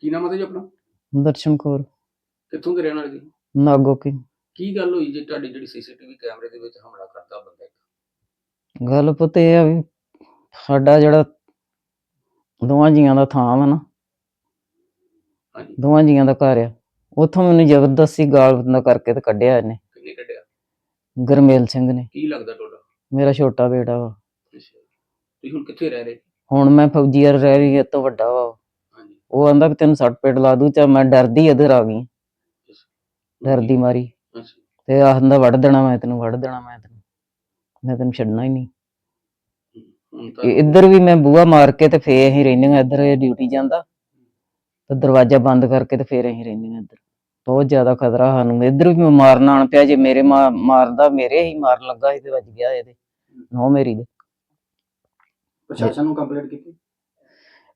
ਕੀ ਨਾਮ ਹੈ ਜੀ ਆਪਣਾ? ਦਰਸ਼ਨ ਕੌਰ। ਕਿੱਥੋਂ ਦੇ ਰਹਿਣ ਵਾਲੇ ਜੀ? ਨਾਗੋ ਕੀ। ਕੀ ਗੱਲ ਹੋਈ ਜੀ ਤੁਹਾਡੀ ਜਿਹੜੀ ਸੀਸੀਟੀਵੀ ਕੈਮਰੇ ਦੇ ਵਿੱਚ ਹਮਲਾ ਕਰਦਾ ਬੰਦਾ ਗੱਲ ਪਤਾ ਇਹ ਆ ਵੀ ਸਾਡਾ ਜਿਹੜਾ ਦੋਵਾਂ ਜੀਆਂ ਦਾ ਥਾਂ ਵਾ ਨਾ ਹਾਂਜੀ। ਦੋਵਾਂ ਜੀਆਂ ਦਾ ਘਰ ਆ। ਉੱਥੋਂ ਮੈਨੂੰ ਜ਼ਬਰਦਸਤੀ ਗਾਲ ਬੰਦਾ ਕਰਕੇ ਤੇ ਕੱਢਿਆ ਇਹਨੇ। ਕਿੰਨੇ ਕੱਢਿਆ? ਗਰਮੇਲ ਸਿੰਘ ਨੇ। ਕੀ ਲੱਗਦਾ ਤੁਹਾਡਾ? ਮੇਰਾ ਛੋਟਾ ਬੇਟਾ ਵਾ। ਅੱਛਾ। ਤੁਸੀਂ ਹੁਣ ਕਿੱਥੇ ਰਹਿ ਰਹੇ? ਹੁਣ ਮੈਂ ਫੌਜੀਅਰ ਰਹਿ ਰਹੀ ਇਹ ਤੋਂ ਵੱਡਾ ਵਾ। ਉਹ। ਹਾਂਜੀ। ਉਹ ਆਂਦਾ ਵੀ ਤੈਨੂੰ ਸੱਟ ਪੇਟ ਲਾ ਦੂ ਤੇ ਮੈਂ ਡਰਦੀ ਇਧਰ ਆ ਗਈ। ਡਰਦੀ ਮਾਰੀ। ਅੱਛਾ। ਤੇ ਆਖਦਾ ਵੜ ਦੇਣਾ ਮੈਂ ਤੈਨੂੰ ਵੜ ਦੇਣਾ ਮੈਂ ਤੈਨੂੰ। ਮੈਂ ਤੈਨੂੰ ਛੱਡਣਾ ਹੀ ਨਹੀਂ। ਹੁਣ ਤਾਂ ਇਹ ਇੱਧਰ ਵੀ ਮੈਂ ਬੂਹਾ ਮਾਰ ਕੇ ਤੇ ਫੇਰ ਅਸੀਂ ਰਹਿੰਦੀਆਂ ਇੱਧਰ ਇਹ ਡਿਊਟੀ ਜਾਂਦਾ। ਤੇ ਦਰਵਾਜ਼ਾ ਬੰਦ ਕਰਕੇ ਤੇ ਫੇਰ ਅਸੀਂ ਰਹਿੰਦੀਆਂ ਇੱਧਰ। ਬਹੁਤ ਜ਼ਿਆਦਾ ਖਤਰਾ ਸਾਨੂੰ। ਇੱਧਰ ਵੀ ਮੈਂ ਮਾਰਨ ਆਣ ਪਿਆ ਜੇ ਮੇਰੇ ਮਾ- ਮਾਰਦਾ ਮੇਰੇ ਹੀ ਮਾਰਨ ਲੱਗਾ ਤੇ ਵੱਜ ਗਿਆ ਇਹਦੇ। ਨੋ ਮੇਰੀ ਦੇ। ਪ੍ਰਸ਼ਾਸਨ ਨੂੰ ਕੰਪਲੇਂਟ ਕੀਤੀ?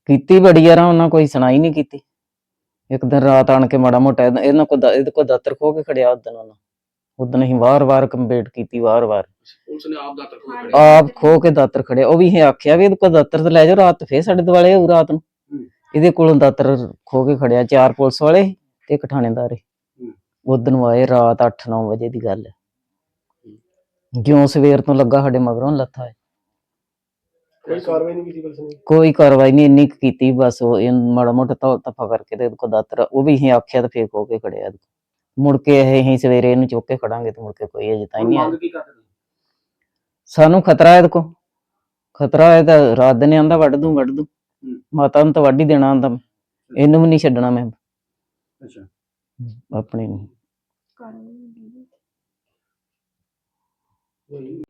ਕੀਤੀ ਬੜੀ ਯਾਰ ਉਹਨਾਂ ਕੋਈ ਸੁਣਾਈ ਨਹੀਂ ਕੀਤੀ। ਇੱਕ ਦਿਨ ਰਾਤ ਆਣ ਕੇ ਮਾੜਾ ਮੋਟਾ ਇਹਦਾ- ਇਹਨਾਂ ਕੋ ਇਹਦੇ ਕੋ ਦਾਤਰ ਖੋ ਕੇ ਖੜਿਆ ਉਦੋਂ ਉਹਨਾਂ। ਉਦੋਂ ਅਸੀਂ ਵਾਰ-ਵਾਰ ਕੰਪਲੀਟ ਕੀਤੀ ਵਾਰ-ਵਾਰ। ਪੁਲਿਸ ਨੇ ਆਪ ਦਾ ਤਰਖੋ ਹਾਂਜੀ। ਖੜਿਆ। ਆਪ ਖੋ ਕੇ ਦਾਤਰ ਖੜਿਆ। ਉਹ ਵੀ ਇਹ ਆਖਿਆ ਵੀ ਇਹਦੇ ਕੋਲ ਦਾਤਰ ਤੇ ਲੈ ਜਾਓ ਰਾਤ ਫੇਰ ਸਾਡੇ ਦੁਆਲੇ ਹੋਊ ਰਾਤ ਨੂੰ। ਹੂੰ। ਇਹਦੇ ਕੋਲੋਂ ਦਾਤਰ ਖੋ ਕੇ ਖੜਿਆ ਚਾਰ ਪੁਲਿਸ ਵਾਲੇ ਤੇ ਇੱਕ ਥਾਣੇਦਾਰ ਹੂੰ। ਉਦੋਂ ਆਏ ਰਾਤ 8-9 ਵਜੇ ਦੀ ਗੱਲ। ਹੈ। ਜਿਉਂ ਸਵੇਰ ਤੋਂ ਲੱਗਾ ਸਾਡੇ ਮਗਰੋਂ ਲੱਥਾ ਹੈ ਕੋਈ ਕਾਰਵਾਈ ਨਹੀਂ ਕੀਤੀ ਪੁਲਿਸ ਨੇ? ਕੋਈ ਕਾਰਵਾਈ ਨਹੀਂ ਇੰਨੀ ਕੁ ਕੀਤੀ ਬਸ ਉਹ ਇਹ ਮਾੜਾ ਮੋਟਾ ਧੌਲ ਤਫਾ ਕਰਕੇ ਤੇ ਕੋਲ ਦਾਤਰ ਉਹ ਵੀ ਅਸੀਂ ਆਖਿਆ ਤੇ ਫੇਰ ਖੋ ਕੇ ਖੜਿਆ। ਮੁੜ ਕੇ ਇਹ ਅਸੀਂ ਸਵੇਰੇ ਇਹਨੂੰ ਚੁੱਕ ਕੇ ਖੜਾਂਗੇ ਤੇ ਮੁੜ ਕੇ ਕੋਈ ਅਜੇ ਤਾਈਂ ਨਹੀਂ ਆਇਆ। ਕੀ ਨੇ ਸਾਨੂੰ ਖਤਰਾ ਹੈ ਕੋ ਖਤਰਾ ਹੈ ਤਾਂ ਰਾਤ ਦਿਨ ਆਂਦਾ ਵੱਢ ਦੂੰ ਵੱਢ ਦੂੰ। ਮਾਤਾ ਨੂੰ ਤਾਂ ਵੱਢ ਹੀ ਦੇਣਾ ਆਂਦਾ ਇਹਨੂੰ ਵੀ ਨਹੀਂ ਛੱਡਣਾ ਮੈਂ। ਅੱਛਾ। ਆਪਣੇ ਨੂੰ।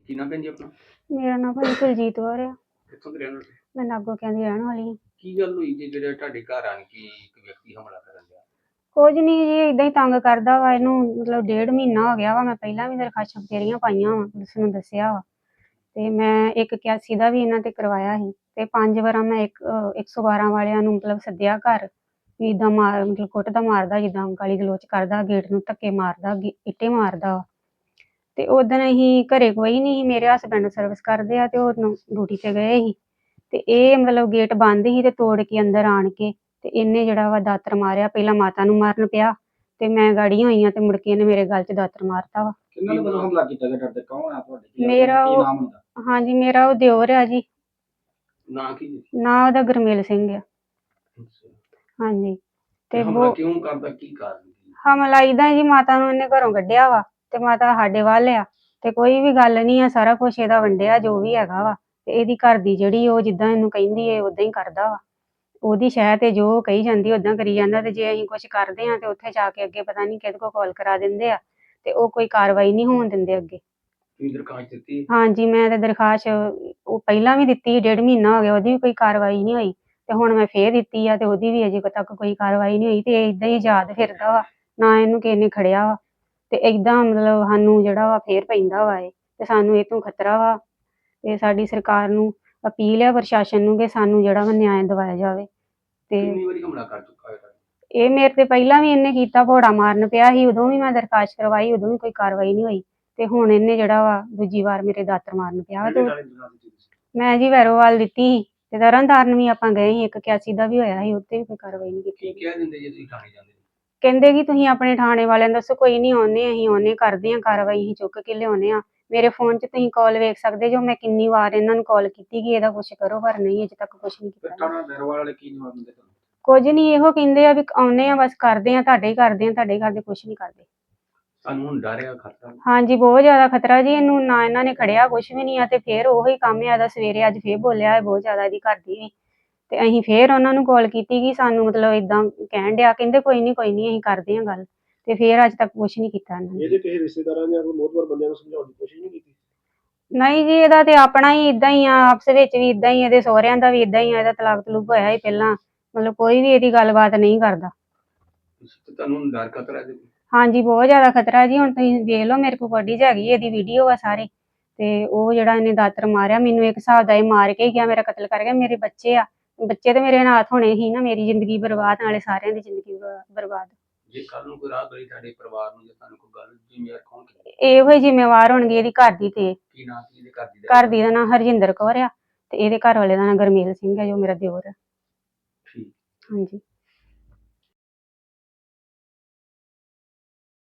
ਕੀ ਨਾਮ ਭੈਣ ਜੀ ਆਪਣਾ? ਮੇਰਾ ਨਾਮ ਭਾਈ ਕੁਲਜੀਤ ਕੌਰ ਆ। ਕਿੱਥੋਂ ਦੇ ਰਹਿਣ ਵਾਲੇ? ਮੈਂ ਨਾਗੋ ਕਹਿੰਦੀ ਰਹਿਣ ਵਾਲੀ ਹਾਂ ਕੀ ਗੱਲ ਹੋਈ ਜੀ ਜਿਹੜੇ ਤੁਹਾਡੇ ਘਰ ਆਣ ਕੇ ਇੱਕ ਵਿਅਕਤੀ ਹਮਲਾ ਕਰਨ ਗਿਆ ਕੁਝ ਨਹੀਂ ਜੀ ਇਦਾਂ ਹੀ ਤੰਗ ਕਰਦਾ ਵਾ। ਇਹਨੂੰ ਮਤਲਬ ਡੇਢ ਮਹੀਨਾ ਹੋ ਗਿਆ ਵਾ। ਮੈਂ ਪਹਿਲਾਂ ਵੀ ਦਰਖਾਸਤਾਂ ਬਥੇਰੀਆਂ ਪਾਈਆਂ ਵਾ ਪੁਲਿਸ ਨੂੰ ਦੱਸਿਆ ਵਾ। ਤੇ ਮੈਂ ਇੱਕ 81 ਦਾ ਵੀ ਇਹਨਾਂ ਤੇ ਕਰਵਾਇਆ ਸੀ ਤੇ ਪੰਜ ਵਾਰਾਂ ਮੈਂ ਇੱਕ, ਅਹ 112 ਵਾਲਿਆਂ ਨੂੰ ਮਤਲਬ ਸੱਦਿਆ ਘਰ ਵੀ ਇਦਾਂ ਮਾਰ, ਮਤਲਬ ਕੁੱਟਦਾ ਮਾਰਦਾ ਜਿੱਦਾਂ ਗਾਲੀ ਗਲੋਚ ਕਰਦਾ, ਗੇਟ ਨੂੰ ਧੱਕੇ ਮਾਰਦਾ, ਗੀ- ਇੱਟੇ ਮਾਰਦਾ ਵਾ। ਤੇ ਉਦੋਂ ਅਸੀਂ ਘਰੇ ਕੋਈ ਨਹੀਂ ਸੀ, ਮੇਰੇ ਹਸਬੰਡ ਸਰਵਿਸ ਕਰਦੇ ਆ ਤੇ ਉਹ ਡਿਊਟੀ ਤੇ ਗਏ ਸੀ। ਤੇ ਇਹ ਮਤਲਬ ਗੇਟ ਬੰਦ ਸੀ ਤੇ ਤੋੜ ਕੇ ਅੰਦਰ ਆਣ ਕੇ ਤੇ ਇਹਨੇ ਜਿਹੜਾ ਵਾ ਦਾਤਰ ਮਾਰਿਆ, ਪਹਿਲਾਂ ਮਾਤਾ ਨੂੰ ਮਾਰਨ ਪਿਆ। ਤੇ ਮੈਂ ਗਾੜੀ ਹੋਈ ਆ ਤੇ ਮੁੜ ਕੇ ਇਹਨੇ ਮੇਰੇ ਗਲ 'ਚ ਦਾਤਰ ਮਾਰਤਾ ਵਾ। ਕਿੰਨਾਂ ਨੇ ਵੱਲੋਂ ਹਮਲਾ ਕੀਤਾ ਗਿਆ ਤੁਹਾਡੇ ਕੌਣ ਆ ਤੁਹਾਡੇ? ਕੀ ਮੇਰਾ ਕੀ ਉਹ- ਨਾਮ ਹੁੰਦਾ? ਹਾਂਜੀ ਮੇਰਾ ਉਹ ਦਿਓਰ ਆ ਜੀ। ਨਾਂ ਕੀ ਜੀ? ਨਾਂ ਉਹਦਾ ਗੁਰਮੇਲ ਸਿੰਘ ਆ। ਹਾਂਜੀ। ਤੇ ਹਮਲਾ ਉਹ ਕਿਉਂ ਕਰਦਾ? ਕੀ ਕਾਰਨ ਕੀ ਹਮਲਾ ਏਦਾਂ ਜੀ ਮਾਤਾ ਨੂੰ ਇਹਨੇ ਘਰੋਂ ਕੱਢਿਆ ਵਾ ਤੇ ਮਾਤਾ ਸਾਡੇ ਵੱਲ ਆ। ਤੇ ਕੋਈ ਵੀ ਗੱਲ ਨਹੀਂ ਆ ਸਾਰਾ ਕੁਝ ਇਹਦਾ ਵੰਡਿਆ ਜੋ ਵੀ ਹੈਗਾ ਵਾ। ਤੇ ਇਹਦੀ ਘਰ ਦੀ ਜਿਹੜੀ ਉਹ ਜਿੱਦਾਂ ਇਹਨੂੰ ਕਹਿੰਦੀ ਏ ਉਦਾਂ ਹੀ ਕਰਦਾ ਵਾ। ਉਹਦੀ ਸ਼ਹਿ ਤੇ ਜੋ ਕਹੀ ਜਾਂਦੀ ਉਦਾਂ ਕਰੀ ਜਾਂਦਾ ਤੇ ਜੇ ਅਸੀਂ ਕੁਝ ਕਰਦੇ ਆ ਤੇ ਉੱਥੇ ਜਾ ਕੇ ਅੱਗੇ ਪਤਾ ਨਹੀਂ ਕਿਹਦੇ ਕੋਲ ਕਾਲ ਕਰਾ ਦਿੰਦੇ ਆ ਤੇ ਉਹ ਕੋਈ ਕਾਰਵਾਈ ਨਹੀਂ ਹੋਣ ਦਿੰਦੇ ਅੱਗੇ। ਤੁਸੀਂ ਦਰਖਾਸਤ ਦਿੱਤੀ? ਹਾਂਜੀ ਮੈਂ ਤੇ ਦਰਖਾਸਤ ਉਹ ਪਹਿਲਾਂ ਵੀ ਦਿੱਤੀ ਡੇਢ ਮਹੀਨਾ ਹੋ ਗਿਆ ਉਹਦੀ ਵੀ ਕੋਈ ਕਾਰਵਾਈ ਨਹੀਂ ਹੋਈ ਤੇ ਹੁਣ ਮੈਂ ਫੇਰ ਦਿੱਤੀ ਆ ਤੇ ਉਹਦੀ ਵੀ ਅਜੇ ਤੱਕ ਕੋਈ ਕਾਰਵਾਈ ਨਹੀਂ ਹੋਈ ਤੇ ਇਦਾਂ ਹੀ ਆਜ਼ਾਦ ਫਿਰਦਾ ਵਾ ਨਾ ਇਹਨੂੰ ਕਿਸੇ ਨੇ ਖੜਿਆ ਵਾ ਤੇ ਇਦਾਂ ਮਤਲਬ ਸਾਨੂੰ ਜਿਹੜਾ ਵਾ ਫੇਰ ਪੈਂਦਾ ਵਾ ਇਹ ਤੇ ਸਾਨੂੰ ਇਹ ਤੋਂ ਖਤਰਾ ਵਾ ਤੇ ਸਾਡੀ ਸਰਕਾਰ ਨੂੰ ਅਪੀਲ ਹੈ ਪ੍ਰਸ਼ਾਸਨ ਨੂੰ ਕਿ ਸਾਨੂੰ ਜਿਹੜਾ ਵਾ ਨਿਆਂ ਦਿਵਾਇਆ ਜਾਵੇ ਤੇ ਕਿੰਨੀ ਵਾਰੀ ਹਮਲਾ ਕਰ ਚੁੱਕਾ ਹੈ ਤੁਹਾਡੇ ਇਹ ਮੇਰੇ ਤੇ ਪਹਿਲਾਂ ਵੀ ਇਹਨੇ ਕੀਤਾ ਘੋੜਾ ਮਾਰਨ ਪਿਆ ਸੀ ਉਦੋਂ ਵੀ ਮੈਂ ਦਰਖਾਸਤ ਕਰਵਾਈ ਉਦੋਂ ਵੀ ਕੋਈ ਕਾਰਵਾਈ ਨਹੀਂ ਹੋਈ ਤੇ ਹੁਣ ਇਹਨੇ ਜਿਹੜਾ ਵਾ ਦੂਜੀ ਵਾਰ ਮੇਰੇ ਦਾਤਰ ਮਾਰਨ ਪਿਆ ਵਾ ਤੇ ਤੁਸੀਂ? ਮੈਂ ਜੀ ਵੈਰੋਵਾਲ ਦਿੱਤੀ ਸੀ ਤੇ ਤਰਨਤਾਰਨ ਵੀ ਆਪਾਂ ਗਏ ਸੀ ਇੱਕ 81 ਦਾ ਵੀ ਹੋਇਆ ਸੀ ਉੱਤੇ ਵੀ ਕੋਈ ਕਾਰਵਾਈ ਨਹੀਂ ਕੀ ਕੀਤੀ ਕਹਿ ਦਿੰਦੇ ਜੇ ਤੁਸੀਂ ਥਾਣੇ ਜਾਂਦੇ? ਕਹਿੰਦੇ ਕਿ ਤੁਸੀਂ ਆਪਣੇ ਥਾਣੇ ਵਾਲਿਆਂ ਨੂੰ ਦੱਸੋ ਕੋਈ ਨਹੀਂ ਆਉਨੇ ਅਸੀਂ ਆਉਨੇ ਕਰਦੇ ਆ ਕਾਰਵਾਈ ਅਸੀਂ ਚੁੱਕ ਕੇ ਲਿਆਉਨੇ ਆ ਮੇਰੇ ਫੋਨ 'ਚ ਤੁਸੀਂ ਕਾਲ ਵੇਖ ਸਕਦੇ ਜੋ ਮੈਂ ਕਿੰਨੀ ਵਾਰ ਇਹਨਾਂ ਨੂੰ ਕਾਲ ਕੀਤੀ ਕਿ ਇਹਦਾ ਕੁਝ ਕਰੋ ਪਰ ਨਹੀਂ ਅਜੇ ਤੱਕ ਕੁਝ ਨਹੀਂ ਕੀਤਾ। ਥਾਣਾ ਦਰਵਾਲ ਵਾਲੇ ਕੀ ਜਵਾਬ ਦਿੰਦੇ ਤੁਹਾਨੂੰ? ਕੁਝ ਨਹੀਂ ਇਹੋ ਕਹਿੰਦੇ ਆ ਵੀ ਆਉਨੇ ਆ ਬਸ ਕਰਦੇ ਆ ਤੁਹਾਡੇ ਹੀ ਕਰਦੇ ਆ ਤੁਹਾਡੇ ਹੀ ਕਰਦੇ ਕੁਝ ਨਹੀਂ ਕਰਦੇ। ਸਾਨੂੰ ਹੁਣ ਡਰ ਆ ਖਤਰਾ ਹਾਂਜੀ ਬਹੁਤ ਜ਼ਿਆਦਾ ਖਤਰਾ ਜੀ ਇਹਨੂੰ ਨਾ ਇਹਨਾਂ ਨੇ ਖੜਿਆ ਕੁਝ ਵੀ ਨਹੀਂ ਆ ਤੇ ਫੇਰ ਉਹੀ ਕੰਮ ਆ ਇਹਦਾ ਸਵੇਰੇ ਅੱਜ ਫੇਰ ਬੋਲਿਆ ਹੈ ਬਹੁਤ ਜ਼ਿਆਦਾ ਇਹਦੀ ਘਰ ਦੀ ਵੀ। ਤੇ ਅਸੀਂ ਫੇਰ ਉਹਨਾਂ ਨੂੰ ਕਾਲ ਕੀਤੀ ਕਿ ਸਾਨੂੰ ਮਤਲਬ ਇਦਾਂ ਕਹਿਣ ਡਿਆ ਕਹਿੰਦੇ ਕੋਈ ਨਹੀਂ ਕੋਈ ਨਹੀਂ ਅਸੀਂ ਕਰਦੇ ਹਾਂ ਗੱਲ। ਤੇ ਫੇਰ ਅੱਜ ਤੱਕ ਕੁਝ ਨਹੀਂ ਕੀਤਾ ਇਹਨਾਂ ਨੇ। ਇਹਦੇ ਕਿਸੇ ਰਿਸ਼ਤੇਦਾਰਾਂ ਜਾਂ ਕੋਈ ਮੋਹਤਵਰ ਬੰਦਿਆਂ ਨੂੰ ਸਮਝਾਉਣ ਦੀ ਕੋਸ਼ਿਸ਼ ਨਹੀਂ ਕੀਤੀ? ਨਹੀਂ ਜੀ ਇਹਦਾ ਤੇ ਆਪਣਾ ਹੀ ਇਦਾਂ ਹੀ ਆ ਆਪਸ ਵਿੱਚ ਵੀ ਇਦਾਂ ਹੀ ਇਹਦੇ ਸਹੁਰਿਆਂ ਦਾ ਵੀ ਇਦਾਂ ਹੀ ਆ ਇਹਦਾ ਤਲਾਕ ਤਲੂਕ ਹੋਇਆ ਹੀ ਪਹਿਲਾਂ। ਮਤਲਬ ਕੋਈ ਵੀ ਇਹਦੀ ਗੱਲਬਾਤ ਨਹੀਂ ਕਰਦਾ। ਤੇ ਤੁਹਾਨੂੰ ਡਰ ਖਤਰਾ ਜੀ। ਹਾਂਜੀ ਬਹੁਤ ਜ਼ਿਆਦਾ ਖਤਰਾ ਜੀ। ਹੁਣ ਤੁਸੀਂ ਵੇਖ ਲਓ ਮੇਰੇ ਕੋਲ ਬੋਡੀ 'ਚ ਹੈਗੀ ਹੈ, ਇਹਦੀ ਵੀਡੀਓ ਆ ਸਾਰੇ। ਤੇ ਉਹ ਜਿਹੜਾ ਇਹਨੇ ਦਾਤਰ ਮਾਰਿਆ ਮੈਨੂੰ ਇੱਕ ਹਿਸਾਬ ਦਾ ਇਹ ਮਾਰ ਕੇ ਹੀ ਗਿਆ ਮੇਰਾ ਕਤਲ ਕਰ ਗਿਆ। ਮੇਰੇ ਬੱਚੇ ਆ ਬੱਚੇ ਤੇ ਮੇਰੇ ਨਾਲ ਹੋਣੇ ਹੀ ਨਾ ਮੇਰੀ ਜ਼ਿੰਦਗੀ ਬਰਬਾਦ ਨਾਲੇ ਸਾਰਿਆਂ ਦੀ ਜ਼ਿੰਦਗੀ ਬ- ਬਰਬਾਦ। ਜੇ ਕੱਲ ਨੂੰ ਕੋਈ ਰਾਹ ਗਲੀ ਤੁਹਾਡੇ ਪਰਿਵਾਰ ਨੂੰ ਜੇ ਤੁਹਾਨੂੰ ਕੋਈ ਗੱਲ ਜ਼ਿੰਮੇਵਾਰ ਕੌਣ ਕਰੇਗਾ? ਇਹੋ ਹੀ ਜ਼ਿੰਮੇਵਾਰ ਹੋਣਗੇ ਇਹਦੀ ਘਰ ਦੀ ਤੇ। ਕੀ ਨਾਂ ਕੀ ਇਹਦੇ ਘਰ ਦੀ? ਘਰ ਦੀ ਦਾ ਨਾਂ ਹਰਜਿੰਦਰ ਕੌਰ ਆ ਤੇ ਇਹਦੇ ਘਰ ਵਾਲੇ ਦਾ ਨਾਂ ਗਰਮੇਲ ਸਿੰਘ ਹੈ ਜੋ ਮੇਰਾ ਦਿਓਰ ਹੈ ਠੀਕ। ਹਾਂਜੀ।